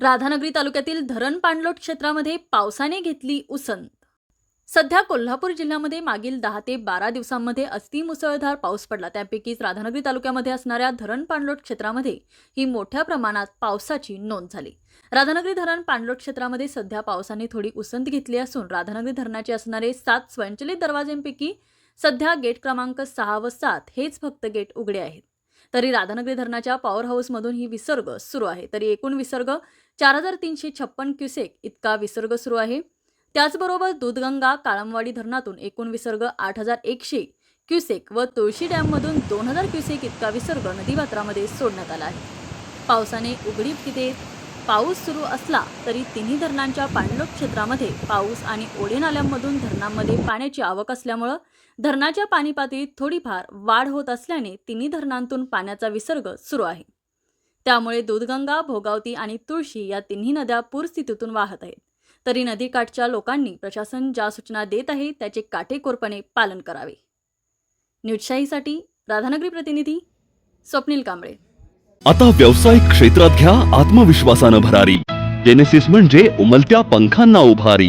राधानगरी तालुक्यातील धरण पाणलोट क्षेत्रामध्ये पावसाने घेतली उसंत. सध्या कोल्हापूर जिल्ह्यामध्ये मागील दहा ते बारा दिवसांमध्ये अतिमुसळधार पाऊस पडला. त्यापैकीच राधानगरी तालुक्यामध्ये असणाऱ्या धरण पाणलोट क्षेत्रामध्ये ही मोठ्या प्रमाणात पावसाची नोंद झाली. राधानगरी धरण पाणलोट क्षेत्रामध्ये सध्या पावसाने थोडी उसंत घेतली असून राधानगरी धरणाचे असणारे सात स्वयंचलित दरवाजेंपैकी सध्या गेट क्रमांक सहा व सात हेच फक्त गेट उघडे आहेत. तरी राधानगरी धरणाच्या पॉवर हाऊसमधून ही विसर्ग सुरू आहे. तरी एकूण विसर्ग चार हजार तीनशे छप्पन क्युसेक इतका विसर्ग सुरू आहे. त्याचबरोबर दूधगंगा काळमवाडी धरणातून एकूण विसर्ग आठ हजार एकशे क्युसेक व तुळशी डॅममधून दोन हजार क्युसेक इतका विसर्ग नदीपात्रामध्ये सोडण्यात आला आहे. पावसाने उघडीप तिथे पाऊस सुरू असला तरी तिन्ही धरणांच्या पाणलोट क्षेत्रामध्ये पाऊस आणि ओढे नाल्यांमधून धरणांमध्ये पाण्याची आवक असल्यामुळं धरणाच्या पाणी पातळीत थोडीफार वाढ होत असल्याने तिन्ही धरणांतून पाण्याचा विसर्ग सुरू आहे. त्यामुळे दूधगंगा भोगावती आणि तुळशी या तिन्ही नद्या पूरस्थितीतून वाहत आहेत. तरी नदीकाठच्या लोकांनी प्रशासन ज्या सूचना देत आहे त्याचे काटेकोरपणे पालन करावे. न्यूजशाहीसाठी राधानगरी प्रतिनिधी स्वप्नील कांबळे. आता व्यावसायिक क्षेत्रात घ्या आत्मविश्वासानं भरारी. जेनेसिस म्हणजे उमलत्या पंखांना उभारी.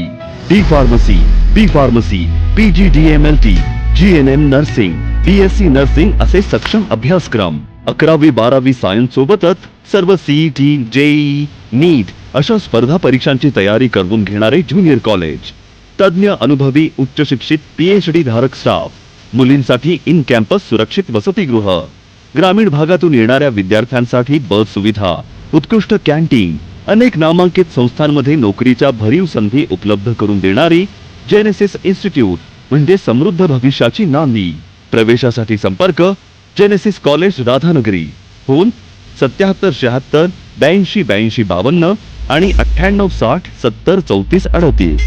D pharmacy B pharmacy PG D M L T G N M nursing B S C nursing असे सक्षम अभ्यासक्रम. अकरावी बारावी सायन्स सोबतच सर्व सीईटी जेई नीट अशा स्पर्धा परीक्षांची तयारी करून घेणारे ज्युनियर कॉलेज तज्ञ अनुभवी उच्च शिक्षित पीएचडी धारक स्टाफ मुलींसाठी इन कॅम्पस सुरक्षित वसतिगृह. ग्रामीण भागातून येणाऱ्या विद्यार्थ्यांसाठी बस सुविधा उत्कृष्ट कॅन्टीन अनेक नामांकित संस्थांमध्ये नोकरीच्या भरीव संधी उपलब्ध करून देणारी जेनेसिस इन्स्टिट्यूट म्हणजे समृद्ध भविष्याची नांदी. प्रवेशासाठी संपर्क जेनेसिस कॉलेज राधानगरी. फोन सत्याहत्तर शहात्तर ब्याऐंशी ब्याऐंशी बावन्न आणि अठ्ठ्याण्णव साठ सत्तर चौतीस अडतीस.